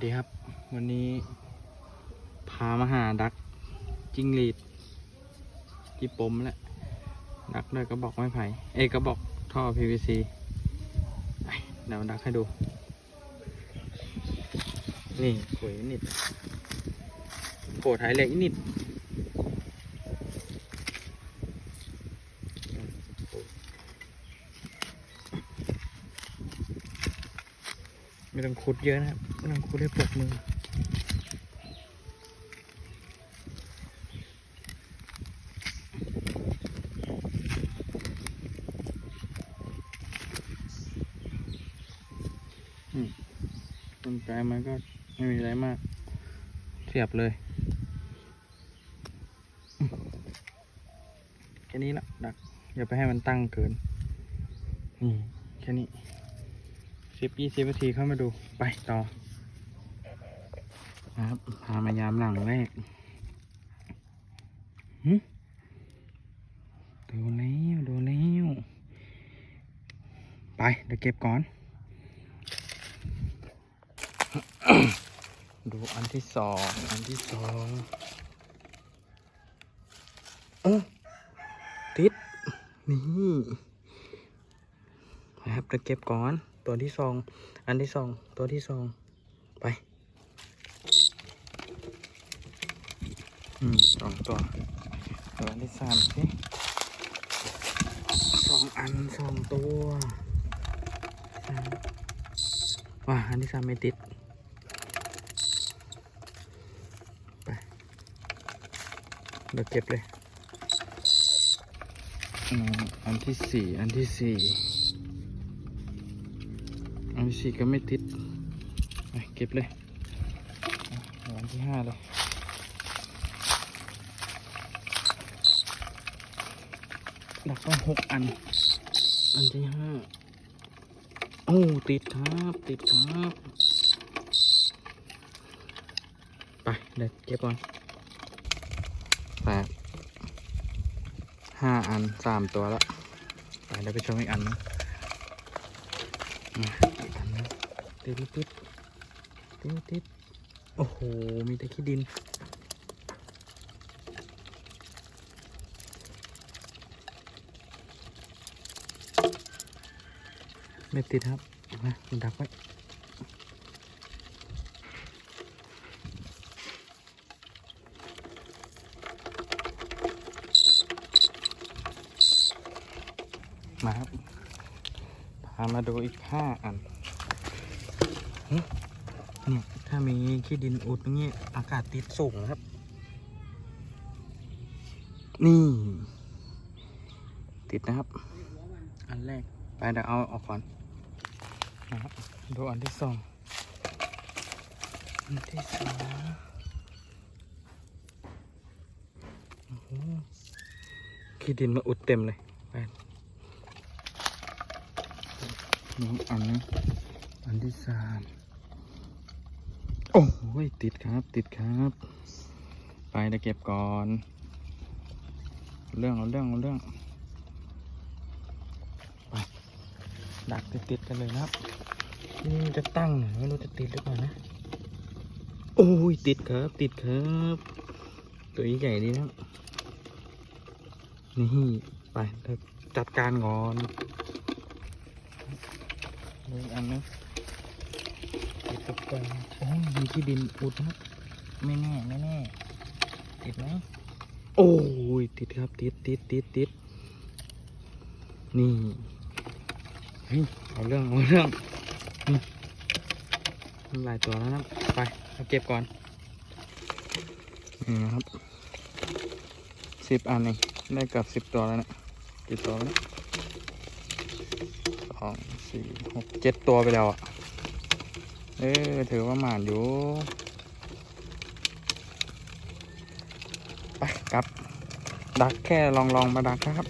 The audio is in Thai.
วัสดีครับ วันนี้ พามาหาดักจิ้งหรีดที่ปมแล้วดักด้วยกระบอกไม้ไผ่เอกระบอกท่อ PVC เดี๋ยวดักให้ดู นี่ขวยนิดโผล่ท้ายเหล็กนิด ไม่ต้องขุดเยอะนะครับไม่ต้องขุดให้ปวดมือต้นไม้มันก็ไม่มีอะไรมาก เสียบเลยแค่นี้ละดัก อย่าไปให้มันตั้งเกินนี่แค่นี้ สิบยี่สิบนาทีเข้ามาดูไปต่อนะครับพามายามหลังแรกหึดูแล้วดูแล้วไปเดี๋ยวเก็บก่อน ดูอันที่สองอันที่สองเออติดนี่นะครับเดี๋ยวเก็บก่อน ตัวที่สอง อันที่สอง ตัวที่สอง ไป อืมสองตัว ตัวอันที่สามสิสองอันสองตัวว้าอันที่สามไม่ติด ไป เดี๋ยวเก็บเลย อันที่สี่ อันที่สี่ อันที่สี่ก็ไม่ติดไปเก็บเลยอันที่ห้าเลยดักต้องหกอัน อันที่ห้าโอ้ติดครับติดครับ ไปเดี๋ยวเก็บก่อนแปดห้าอันสามตัวแล้วไปเดี๋ยวไปชมอีกอันนะ มาอีกอันนะติดติดติดติดโอ้โห มีแต่ขี้ดิน ไม่ติดครับมาดักไว้มาครับามาดูอีกห้าอันเนี่ยถ้ามีขี้ดินอุดอย่างเงี้ยอากาศติดสูงครับ นี่ ติดนะครับ อันแรก ไปเดี๋ยวเอาออกก่อนนะครับดูอันที่สองอันที่สองขี้ดินมาอุดเต็มเลยไป น้องอันนะอันที่สามโอ้โหติดครับ ติดครับ ไปเดี๋ยวเก็บก่อน เรื่องเอาเรื่องเอาเรื่องไปดักติดติดๆกันเลยนะครับนี่จะตั้งหน่อยไม่รู้จะติดหรือเปล่านะ โอ้ยติดครับ ติดครับ ตัวใหญ่ดีนะครับนี่ไปเดี๋ยวจัดการก่อน ดูอีกอันนึงติดกับกล่องโอ้ยมีที่ดินอุดนะไม่แน่ไม่แน่ติดไหมโอ้ยติดครับ ติดติดติดติดนี่เฮ้ยเอาเรื่องเอาเรื่องนี่หลายตัวแล้วนะไปเอาเก็บก่อนนี่นะครับสิบอันเองได้เกับสิบตัวแล้วเนะกี่ตัวแล้ว องสี่หกเจ็ดตัวไปแล้วอะ เออถือว่าหมานอยู่ไปครับ ดักแค่ลองลองมาดักนะครับ